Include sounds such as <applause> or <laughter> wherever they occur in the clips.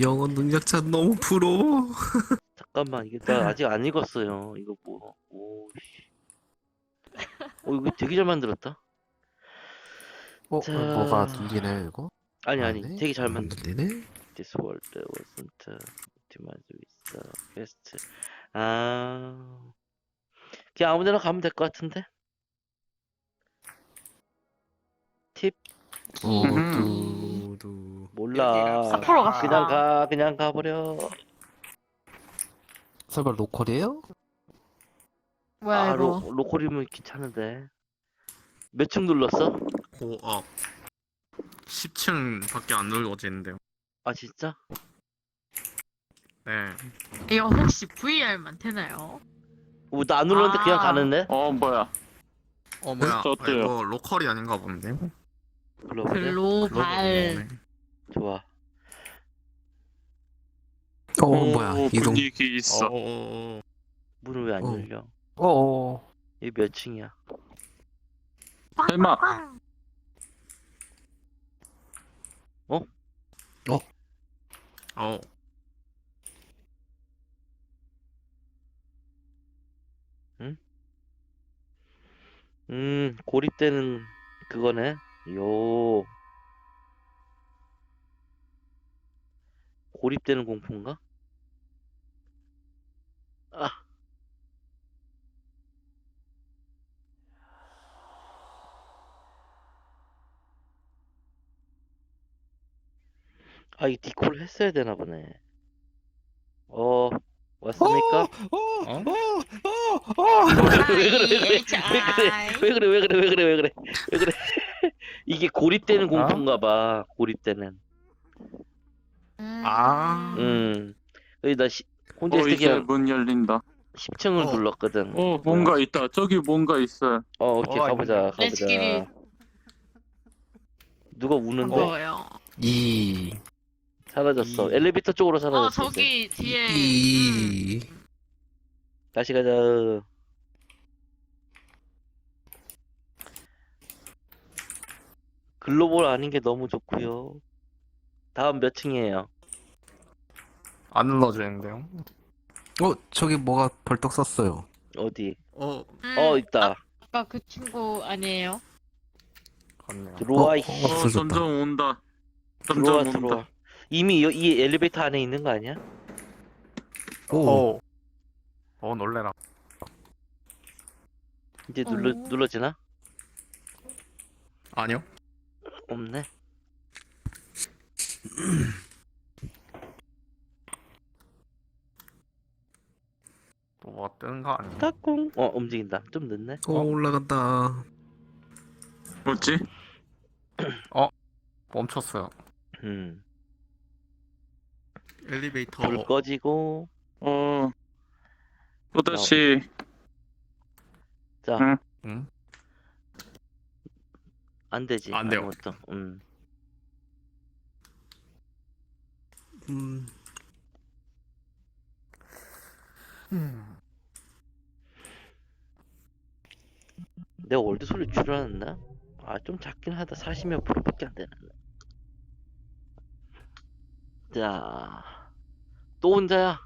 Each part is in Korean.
영어 능력자 너무 부러워. <laughs> 잠깐만 이게 나 아직 안 읽었어요. 이거 뭐? 오 씨. 어 이거 되게 잘 만들었다. 어? 자. 뭐가 들리네 이거? 아니 아니 아네? 되게 잘 만들. 되네. This world wasn't optimized with the best. 아 그냥 아무데나 가면 될 것 같은데. 팁 두두두. 몰라. 앞으로 갑시다. 그냥 가 그냥 가버려. 설마 로컬이에요? 뭐야 아 이거? 로, 로컬이면 괜찮은데. 몇 층 눌렀어? 고업. 10층 밖에 안 눌러지는데요. 아 진짜? 네. 이거 혹시 VR만 되나요? 어, 나안 눌렀는데 그냥 아. 가는데? 어 뭐야 어 뭐야? 저 아, 어때요? 이거 로컬이 아닌가 본데. 글로벌. 글로벌. 좋아. 어 오, 뭐야 이동 분위기 있어 어. 문을 왜 안 어. 열려? 어 어 이몇 층이야? 설마 어. 음, 고립되는 그거네. 요. 고립되는 공포인가? 아. 아, 이 디콜 했어야 되나 보네. 어, 왔습니까? 어? 왜 그래, 왜 그래, 왜 그래, 왜 그래, 왜 그래, 왜 그래, 왜 그래, 왜 그래. 이게 고립되는 공포인가 봐, 고립되는. 음. 아. 음. 여기 나 시, 혼자 어 있을 때 이제 그냥 문 열린다 10층을 어. 눌렀거든. 어 뭔가 있다 저기 뭔가 있어요 어, 오케이, 어, 가보자, 렛츠기리. 가보자. 누가 우는데? 뭐예요? 이 사라졌어. 이- 엘리베이터 쪽으로 어 사라졌어. 이제. 저기 뒤에 이. 다시 가자. 글로벌 아닌 게 너무 좋고요. 다음 몇 층이에요? 안 눌러지는데요. 어 저기 뭐가 벌떡 썼어요 어디? 어. 음, 어, 있다. 아까 그 친구 아니에요? 들어와, 어, 이씨. 어. 어 없어졌다. 점점 온다 들어와, 점점 들어와. 온다 이미 이, 이 엘리베이터 안에 있는 거 아니야? 오 어. 어 놀래라. 이제 눌러, 어. 눌러지나? 아니요. 없네. <clears throat> 뭐가 뜨는 거 아니야? 까꿍. 어, 움직인다. 좀 늦네. 어? 오 올라간다 뭐지? <clears throat> 멈췄어요. 음. 엘리베이터. 불 꺼지고. 어 또다시 자, 응. 응? 안 되지. 안 돼요. 아무것도. 음. 음 내가 월드 소리 줄여놨나? 아, 좀 작긴 하다. 40몇 프로밖에 안 되네. 자, 또 혼자야.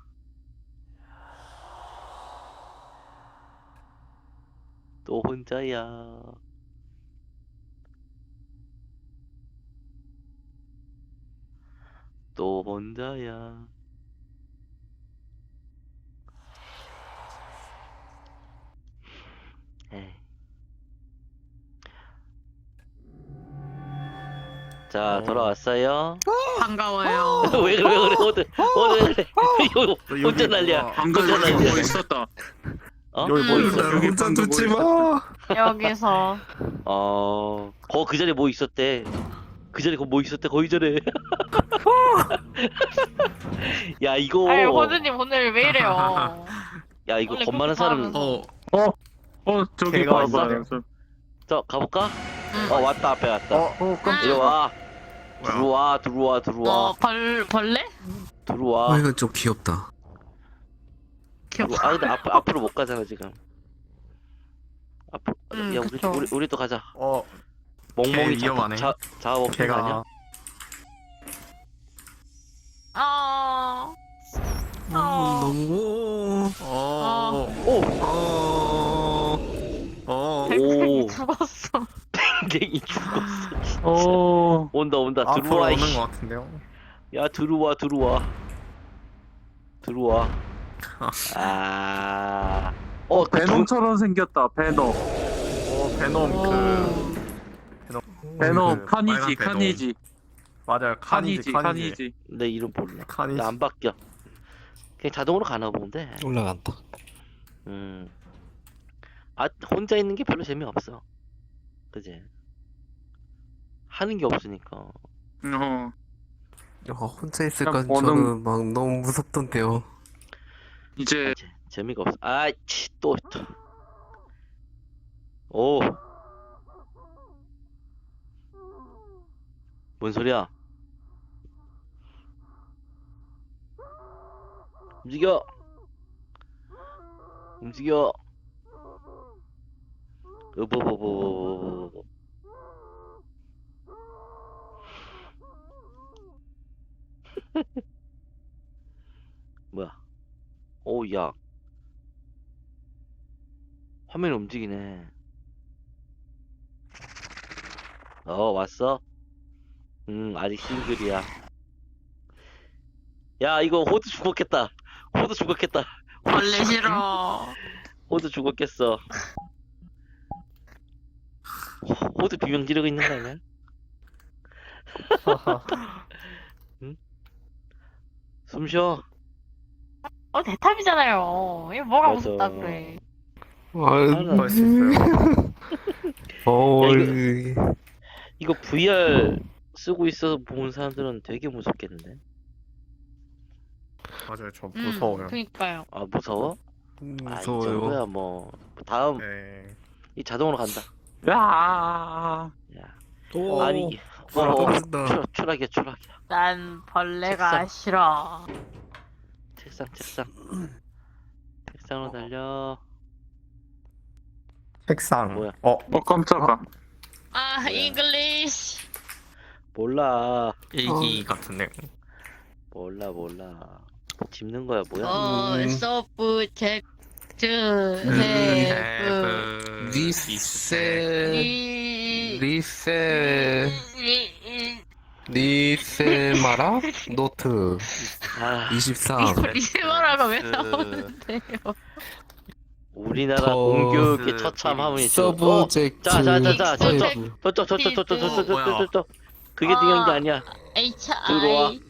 또 혼자야. 또 혼자야. 에이. 자, 어. 돌아왔어요. 반가워요. <laughs> 왜 그래, 왜 그래, 오늘, 오늘 왜 그래. <laughs> 이거 또 여기 혼자 난리야. 방금 혼자 여기 뭐 난리야. 있었다 어? 여기 뭐 음. 있어? 여기 혼자 방금 두지 뭐마 여기서 어, 거그 자리에 뭐 있었대. 그 자리에 뭐 있었대, 거기 전에. <laughs> 야, 이거. 아유 호주님 오늘 왜 이래요? <laughs> 야, 이거 원래 겁 많은 사람. 하면서. 어. 어 저기 걔가 봐봐 있어요. 자, 가볼까? 음. 어, 왔다, 앞에 왔다. 어. 어. 이리 와. 뭐야? 들어와, 들어와, 들어와. 어, 벌 벌레? 들어와. 어 이건 좀 귀엽다 귀엽다. 아, 근데 앞, 앞으로 못 가잖아, 지금. 앞으로. 음, 야, 우리, 그쵸. 우리, 우리 또 가자. 어. 멍멍이 걔 위험하네. 자, 자, 자아 없는 거 아니야? 걔가 너무 어. 오! 어 어. 댕댕이 오. 죽었어. 댕댕이 죽었어 진짜 오. 온다 온다 앞으로 들어와 오는 이씨 것 같은데요. 야 들어와 들어와 들어와 <laughs> 아 어, 그 두, 베놈처럼 생겼다. 베놈. 어 베놈 그 어. 베놈 그 카니지 빨간. 카니지 맞아요. 카니지 카니지. 내 이름 몰라 카니지. 나 안 바뀌어 그냥 자동으로 가나 본데 올라간다. 음. 아, 혼자 있는 게 별로 재미없어. 그지? 하는 게 없으니까. 어. 어, 혼자 있을까 그냥 보는- 저는 막 너무 무섭던데요. 이제 아, 재, 재미가 없어. 아, 치, 또, 또. 오. 뭔 소리야? 움직여! 움직여! 으버버버버버버버. 뭐야? 오, 야. 화면이 움직이네. 어, 왔어? 음, 아직 싱글이야. 야, 이거 호두 죽었겠다. 호두 죽었겠다. 벌레 싫어. 호두 죽었겠어. 호- 호두 비명 지르고 있는 거 아니야? <laughs> 숨 쉬어. 어 대탑이잖아요. 이게 뭐가 맞아. 무섭다 그래. 아, 벌수 있어요. 어, <laughs> 야, 이- 이거 VR 쓰고 있어서 본 사람들은 되게 무섭겠는데? 맞아요. 저 음, 무서워요. 그니까요. 아, 무서워? 음, 아, 이 무서워요. 정도야 뭐. 다음, 네. 이 자동으로 간다. 야. 야. 오, 아니, 어, 어, 어, 떨어진다. 추, 추락이야, 추락이야. 난 벌레가 책상. 싫어. 책상, 책상. 책상으로 달려. 책상. 뭐야? 어 어 깜짝아. 아 잉글리시. 몰라. 일기 같은데. 몰라, 몰라. 짚는 거야, 뭐야? 어 음. 서브젝트 음, 헤브 리세, 리 리세, 리- 리세마라? 노트 아, 23. 리- 리세마라가 왜 그- 나오는데요? 우리나라 더- 공교육의 처참 하모니죠. 어, 서브젝트. 자, 자, 자, 자, 타입. 저쪽, 저쪽, 저쪽, 저쪽, 저쪽? 저쪽, 저쪽. 그게 중요한 게 아니야. H 들어와. I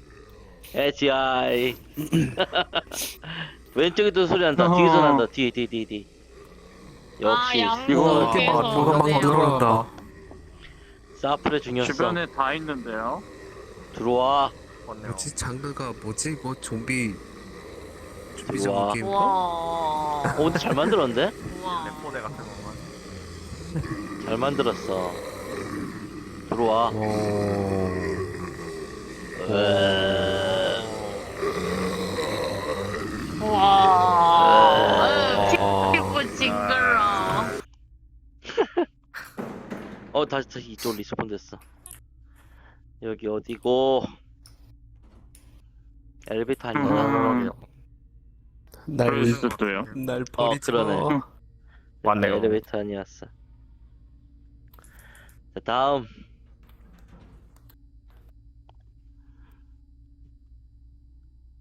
HI. <clears throat> 왼쪽에도 소리 난다. 어허. 뒤에서 난다. 뒤에, 뒤에, 뒤에, 뒤에. 역시 아, 이거 이렇게 막 그래요. 늘어난다. 사플의 중요성. 주변에 다 있는데요. 들어와. 맞네요. 뭐지 장르가 뭐지? 뭐 좀비 좀비 우와. 게임인가? 우와. 어, 근데 잘 만들었는데? 우와. 레포대 같은 건가? 잘 만들었어. 들어와. 어. 피부 징그러. 어, 다시, 다시 이쪽 리스폰 됐어. 여기 어디고? 엘리베이터 아니야? 음. 날, 그럴 수도 요. 날 어, 버리지 그러네. 마. 맞네요. 엘리베이터 아니었어. 자, 다음.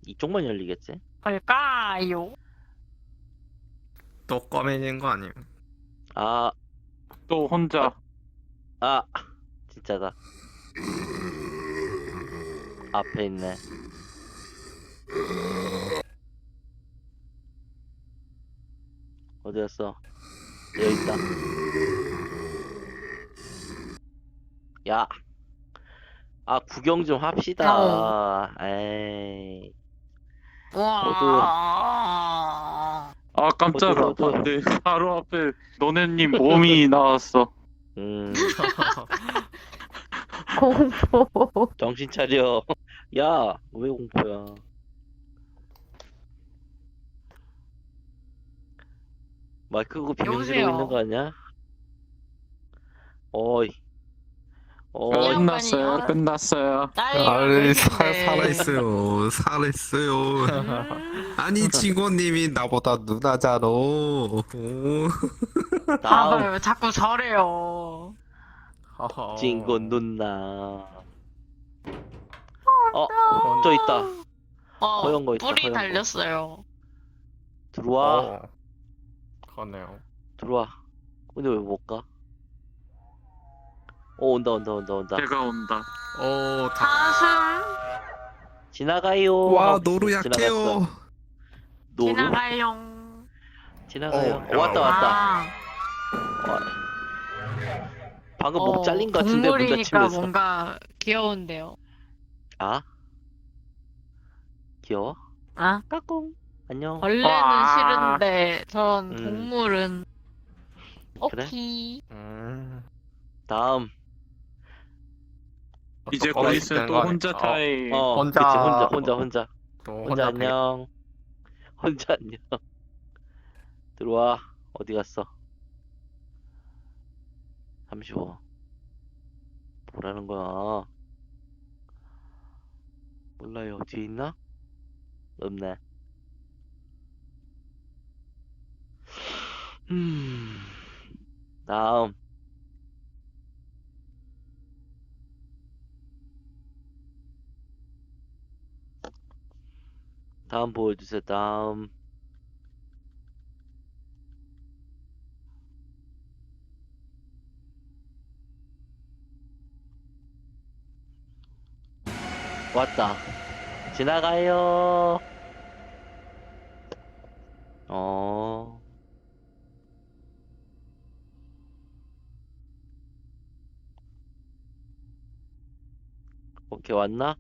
이쪽만 열리겠지? 뭘까요? 또 꺼매진 거 아니에요? 아, 또 혼자. 아, 진짜다. 앞에 있네. 어디였어? 여기 있다. 야. 아, 구경 좀 합시다. 에이. 우와. 아 깜짝아. 호두, 호두. 안돼. 바로 앞에 너네님 몸이 나왔어. 음, <laughs> 공포. 정신 차려. 야, 왜 공포야? 마이크 끄고 비명 지르고 여보세요? 있는 거 아니야? 어이. 어, 이 양반이 끝났어요. 어- 끝났어요. 아이 사, 몇인데. 살아있어요 살아있어요 음. 아니 친구님이 나보다 누나잖아 오. 다음 봐봐요 자꾸 저래요 허허. 친구 누나. 어, 저 있다. 어 허연 거 있다, 뿔이 허연 거. 달렸어요 들어와, 어. 그러네요. 들어와. 근데 왜 못 가? 어, 온다, 온다, 온다, 온다. 제가 온다. 오, 다. 사슴 지나가요. 와 하고 노루 지나갔어. 약해요 노루? 지나가용 지나가요. 어, 어, 왔다, 야. 왔다. 아, 와. 방금 어, 목 잘린 것 같은데, 문 동물이니까. 뭔가 귀여운데요 아? 귀여워? 아 까꿍. 안녕. 벌레는 와. 싫은데 전 음. 동물은 그래? 오키 음. 다음. 이제 또곧 거기 있으면 또거 아니- 혼자 어, 타임. 어, 혼자- 그치, 혼자, 혼자, 혼자. 또 혼자 혼자 안녕. <laughs> 혼자 안녕. 들어와. 어디 갔어? 35. 뭐라는 거야? 몰라요. 뒤에 있나? 없네. 음. 다음. 다음 보여주세요. 다음. 왔다. 지나가요. 어. 오케이, 왔나?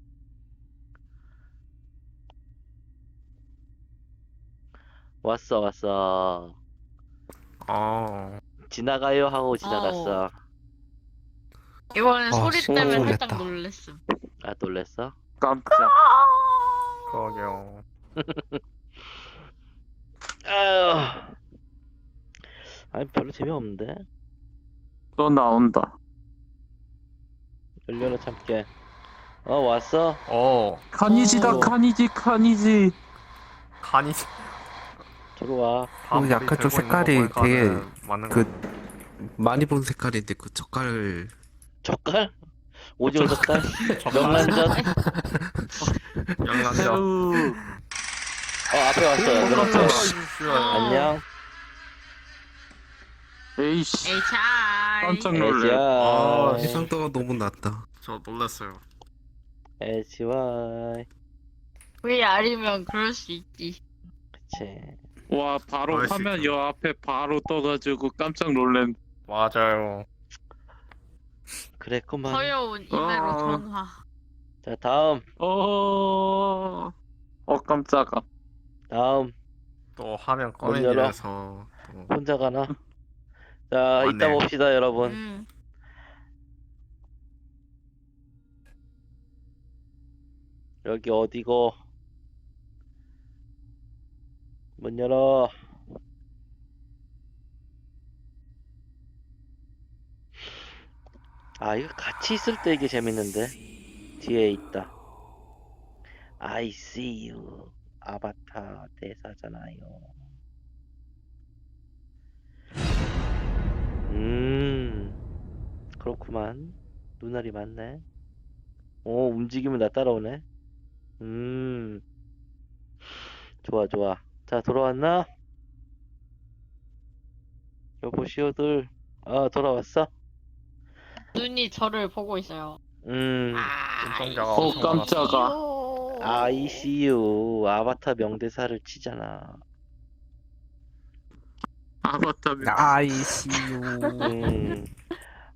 왔어, 왔어. 어. 지나가요 하고 지나갔어. 이번엔 아, 소리 소름 때문에 돋았다. 살짝 놀랬음 아, 놀랬어? 깜짝. 그러게요. <laughs> 아유. 아니, 별로 재미없는데? 또 나온다. 열려라 참깨. 어, 왔어? 어. 카니지다 어. 카니지 카니지. 간이. 들어와. 어, 약간 좀 색깔이 되게 맞는 그- 거. 많이 본 색깔인데 그 젓갈 젓갈? 오징어 젓갈? 명란젓? <laughs> 명란젓. 새우. 어, 앞에 왔어. 그렇죠. 어. 안녕. 에이씨. 에이차이 깜짝 놀래. 아, 에이지야. 해상도가 너무 낮다 저 놀랐어요. 에이지와이. VR이면 그럴 수 있지 그치. 와 바로 그럴 수 화면. 여 앞에 바로 떠가지고 깜짝 놀란. 맞아요. 그랬구만. 서여운 이대로 어. 전화 자, 다음. 어. 어 깜짝아. 다음. 또 화면. 꺼내면서 또 혼자 가나? 자, 이따 맞네. 봅시다, 여러분. 음. 여기 어디고? 문 열어. 아, 이거 같이 있을 때 이게 재밌는데. 뒤에 있다. I see you. 아바타 대사잖아요. 음, 그렇구만. 눈알이 많네. 오, 움직이면 나 따라오네. 음, 좋아, 좋아. 자, 돌아왔나? 여보시오들. 아, 돌아왔어? 눈이 저를 보고 있어요 음, 아 눈동자가 어, 엄청 깜짝아. I see you. 아바타 명대사를 치잖아. 아바타. 아이씨유 음,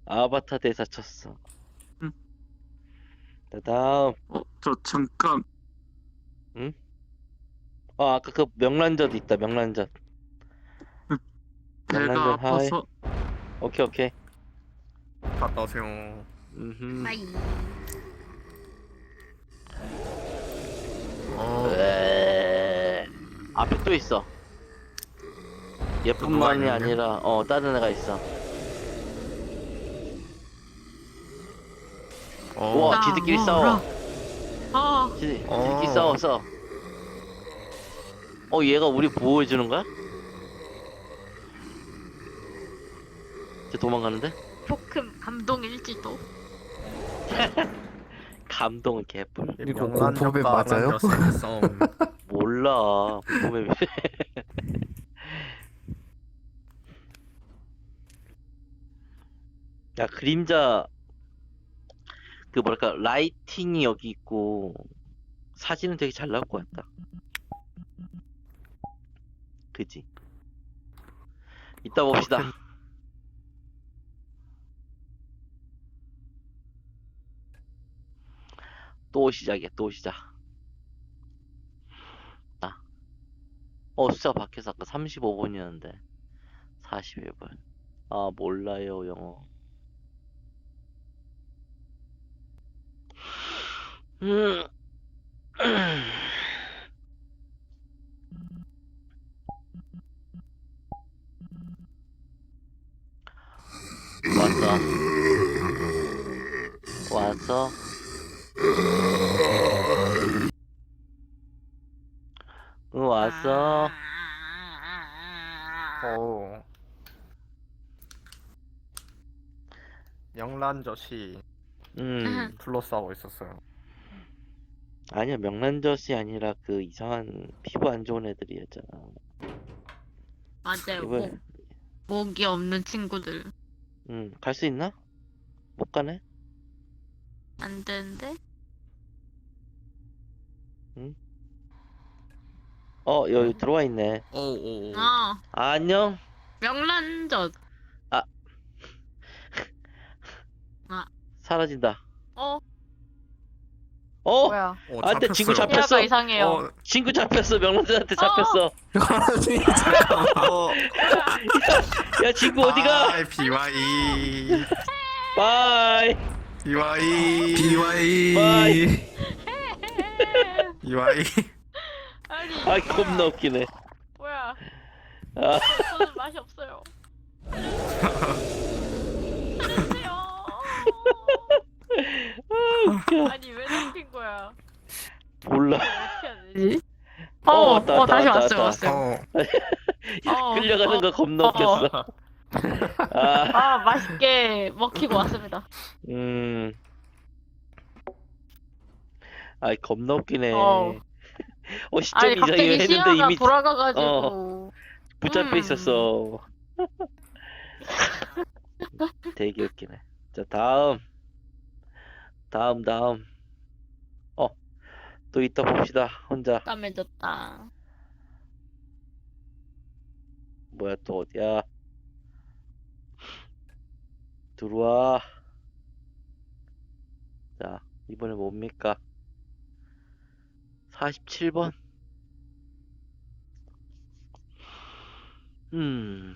아바타 대사 쳤어. 음. 자, 다음. 어, 저 잠깐. 어, 아까 그 명란젓 있다, 명란젓. 배가 명란젓 하이. 아파서. 오케이, 오케이. 갔다 오세요. 음흠. 빠이 어. 에... 앞에 또 있어. 얘뿐만이 있는데? 아니라 어 다른 애가 있어. 어. 우와 지들끼리 싸워 어, 지들, 어. 지들끼리 싸워 싸워 어 얘가 우리 보호해주는 거야? 쟤 도망가는데? 조금 감동일지도. <laughs> 감동은 개뿔 이거 공포맵 맞아요? <laughs> 싸움. 몰라 <laughs> 야 그림자 그 뭐랄까 라이팅이 여기 있고 사진은 되게 잘 나올 것 같다 그지? 이따 봅시다. 또 시작이야 또 시작. 아. 어 숫자 바뀌어서 아까 35번이었는데. 41번. 아 몰라요 영어. 음. 왔어 왔어 응 왔어 오. 명란젓이 음 둘러싸고 있었어요. 아니야 명란젓이 아니라 그 이상한 피부 안 좋은 애들이었잖아 맞아요. 이번 목, 목이 없는 친구들. 음갈 수 있나? 못 가네? 안 되는데? 어 여기 들어와 있네. 오오. 어, 안녕. 명란젓. 사라진다. 어, 어 뭐야. 오, 안 돼, 친구 잡혔어요. 잡혔어. 이상해요. 어, 친구 잡혔어 명란젓한테 잡혔어 어. <laughs> 야 친구 어디가 아이, BY. 바이 BY. BY 바이. BY. <laughs> 아니, 아 겁나 웃기네 뭐야. 아 저는 맛이 없어요. <laughs> <laughs> 아니, 왜 잡힌 거야? 몰라 어떻게 해야 되지? 어, 어, 왔다, 어, 왔다, 다시 왔다, 왔어요, 왔다. 왔어요. 어. <laughs> 어, 끌려가는 어, 거 겁나 웃겼어 <laughs> 아 아, 맛있게 먹히고 왔습니다. 음. 아이 겁나 웃기네. 어. 어 시점 아니, 이상해 갑자기 했는데 시야가 이미 돌아가가지고. 붙잡혀 음. 있었어. 되게 웃기네. 자 다음, 다음 다음. 어, 또 이따 봅시다. 혼자 까매졌다. 뭐야 또 어디야? 들어와. 자 이번에 뭡니까? 47번. 음.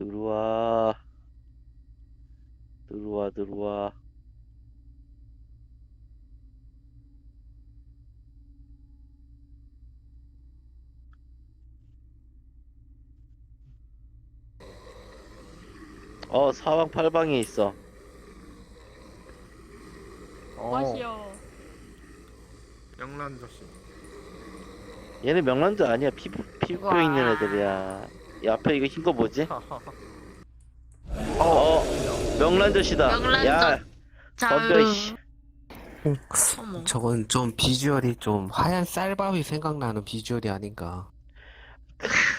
들어와. 들어와, 들어와. 어, 사방 팔방에 있어. 어. 맛이요. 명란젓이. 얘네 명란젓 아니야. 피부, 피부에. 있는 애들이야. 이 앞에 이거 흰 거 뭐지? 어, 명란젓이다. 명란젓. 야, 덤벼. 어머. 저건 좀 비주얼이 좀 하얀 쌀밥이 생각나는 비주얼이 아닌가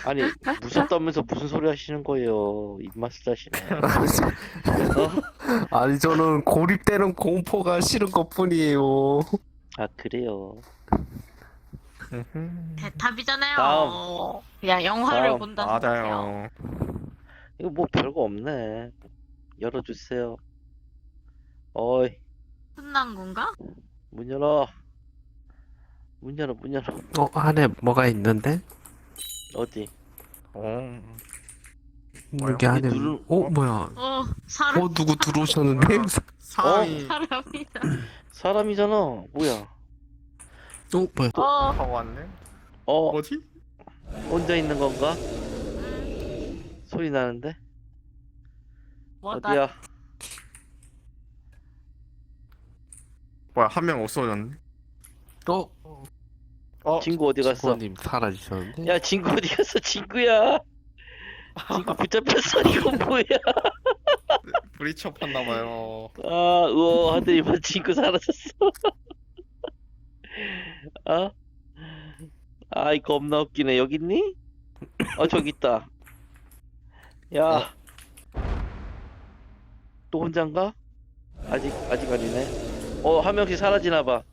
아니, 무섭다면서 무슨 소리 하시는 거예요? 입맛을 다시네. <laughs> 아니 저는 고립되는 공포가 싫은 것 뿐이에요 아, 그래요. 대탑이잖아요. 다음. 그냥 영화를 다음. 본다는 거예요. 맞아요. 이거 뭐 별거 없네. 열어주세요. 어이, 끝난 건가? 문 열어. 문 열어, 문 열어. 어 안에 뭐가 있는데? 어디? 어. 여기 안에 누르- 어 뭐야 어, 사람, 어 누구 들어오셨는데? <laughs> 사람이 사람이다. 사람이잖아. 뭐야? 어 뭐야 어, 하고 왔네. 어, 뭐지? 혼자 있는 건가? 음, 소리 나는데? 뭐다 어디야? 뭐야 한 명 없어졌네 또 어? 친구 어디 갔어? 친구님 사라지셨는데? 야 친구 어디 갔어? 친구야. 친구 붙잡혔어. <laughs> 이거 뭐야? 브리처 팠나봐요 아, 우와, 하더니만 친구 사라졌어. 아? 아이, 겁나 웃기네. 여기 있니? 어, 저기 있다. 야. 또 혼잔가? 아직, 아직 아니네. 어, 한 명씩 사라지나 봐.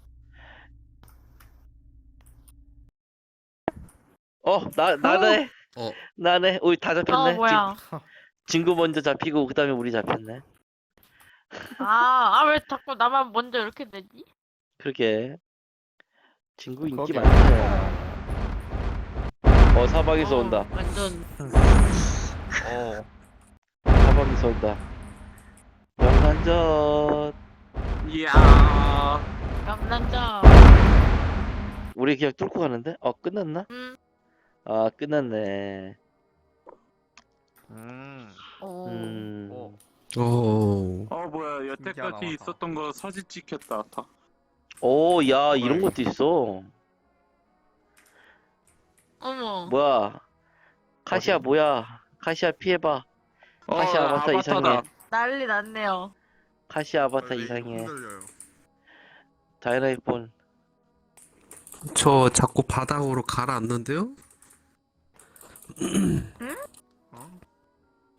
어, 나, 나네. 어. 나네. 우리 다 잡혔네. 어 뭐야 친구 먼저 잡히고, 그 다음에 우리 잡혔네. 아아 왜 자꾸 나만 먼저 이렇게 되지 그러게. 친구 인기 그러게. 많네. 어, 사방에서 어, 온다. 완전 어 사방에서 온다. 명란젓. 이야. 남남자 우리 그냥 뚫고 가는데? 어, 끝났나? 음 아, 끝났네. 음. 오. 음. 어. 오. 어 뭐야 여태까지 신기하다. 있었던 거 사진 찍혔다. 다. 오, 야, 이런 뭐야, 것도 있어. 어머 뭐야. 카시아 어디? 뭐야. 카시아 피해봐. 어, 카시아 아바타 이상해. 난리 났네요 카시아 아바타 왜 이상해. 흔들려요 다이나이폰. 저 자꾸 바닥으로 가라앉는데요? 어?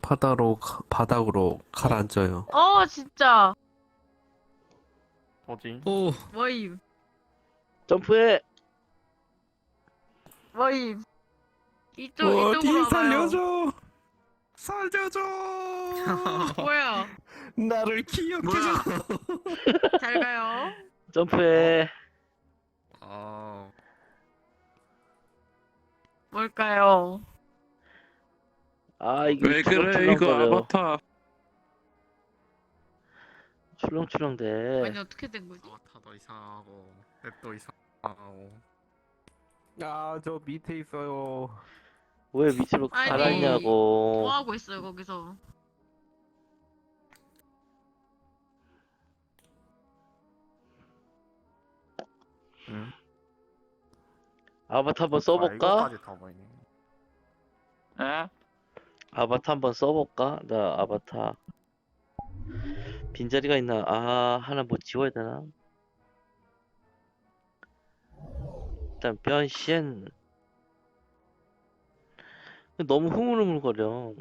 바닥으로 가- 바닥으로 가라앉아요. 어 진짜 뭐지? 오. 뭐임 점프해! 뭐임 이쪽 어디 이쪽으로 와봐요 살려줘. 살려줘. <laughs> 뭐야 나를 기억해줘. <laughs> 잘 가요 점프해. 아 뭘까요 아, 이거 왜 그래 이거. 아바타. 출렁출렁대. 아니 어떻게 된 거지 아바타도 이상하고 맵도 이상하고 아, 저 밑에 있어요. 왜 밑으로 아니, 가라냐고. 뭐 하고 있어요 거기서 응? 아바타 한번 아, 써볼까? 이거까지 다 보이네 에? 아바타 한번 써볼까? 나 아바타 빈자리가 있나? 아 하나 뭐 지워야 되나? 일단 변신 너무 흐물흐물거려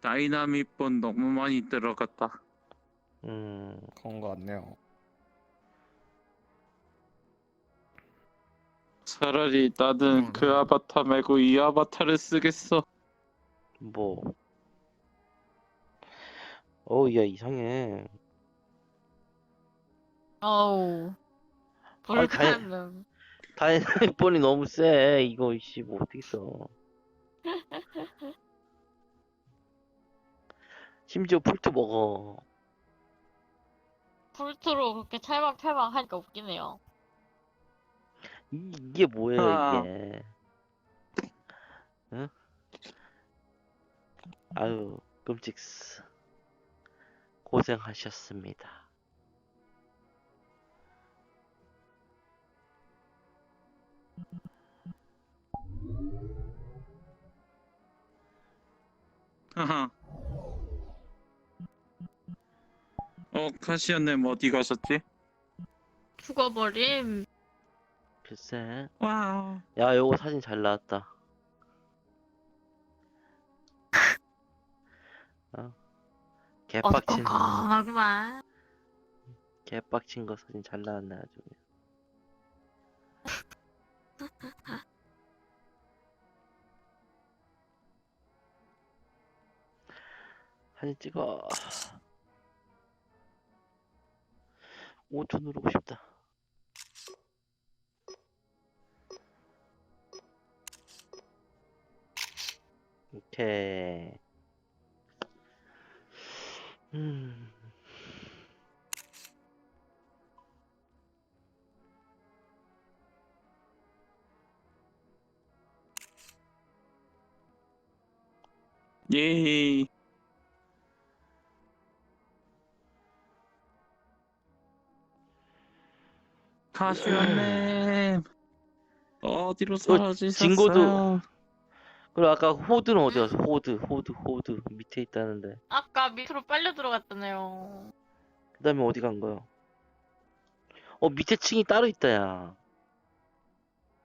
다이나믹 본 너무 많이 들어갔다. 음 그런 거 같네요 차라리 나는 그 아바타 말고 이 아바타를 쓰겠어. 뭐 어우 야 이상해. 어우. 아니, 다행- 불가능 다이나믹본이 너무 세. 이거 이씨 뭐 어떻게 써. <laughs> 심지어 풀트 먹어. 풀트로 그렇게 찰방찰방 하니까 웃기네요. 이, 이게 뭐예요 아. 이게? 응? 아유 끔찍스 고생하셨습니다 하하. <laughs> 어 카시아님 어디 가셨지? 죽어버림 글쎄 와우. 야 요거 사진 잘 나왔다 어? <laughs> 개빡친 어떡하구만. 개빡친 거 사진 잘 나왔네 아주 <laughs> 사진 찍어. 5초 누르고 싶다. 오케이 음 예이. 가시원님 어디로 사라지셨어요? 진고도- 그리고 아까 호드는 어디 갔어? 호드, 호드, 호드 밑에 있다는데. 아까 밑으로 빨려 들어갔잖아요. 그다음에 어디 간 거요? 어 밑에 층이 따로 있다 야.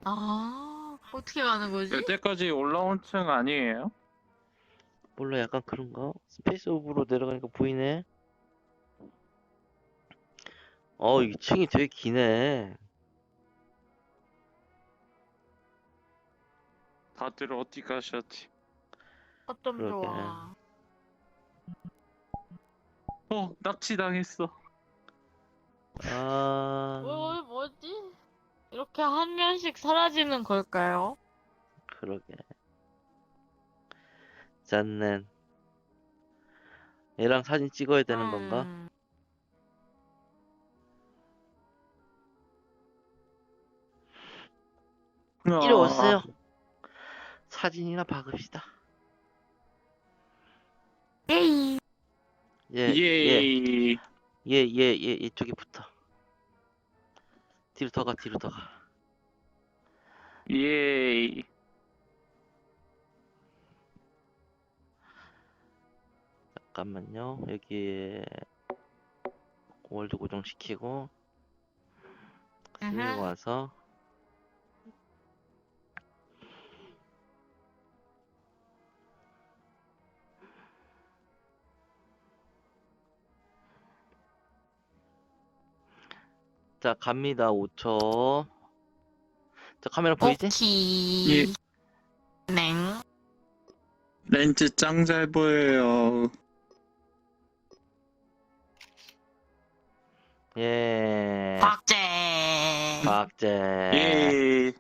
아, 어떻게 가는 거지? 여태까지 올라온 층 아니에요? 몰라 약간 그런가? 스페이스 오브로 내려가니까 보이네. 어, 이 층이 되게 기네. 다들 어디 가셨지? 어쩜 그러게. 좋아. 어 납치 당했어. 아, 뭐, 뭐지? 이렇게 한 면씩 사라지는 걸까요? 그러게. 짠넨. 얘랑 사진 찍어야 되는 건가? 음, 이리 오세요. 사진이나 박읍시다. 예이. 예, 예, 예이. 예, 예, 예, 이쪽에 붙어. 뒤로 더 가, 뒤로 더 가. 예이. 잠깐만요. 여기에 월드 고정시키고 그리고. 와서 자 갑니다 5초 자 카메라 보이지? 오키. 예. 냉. 렌즈 짱 잘 보여요. 예 박제. 박제 예.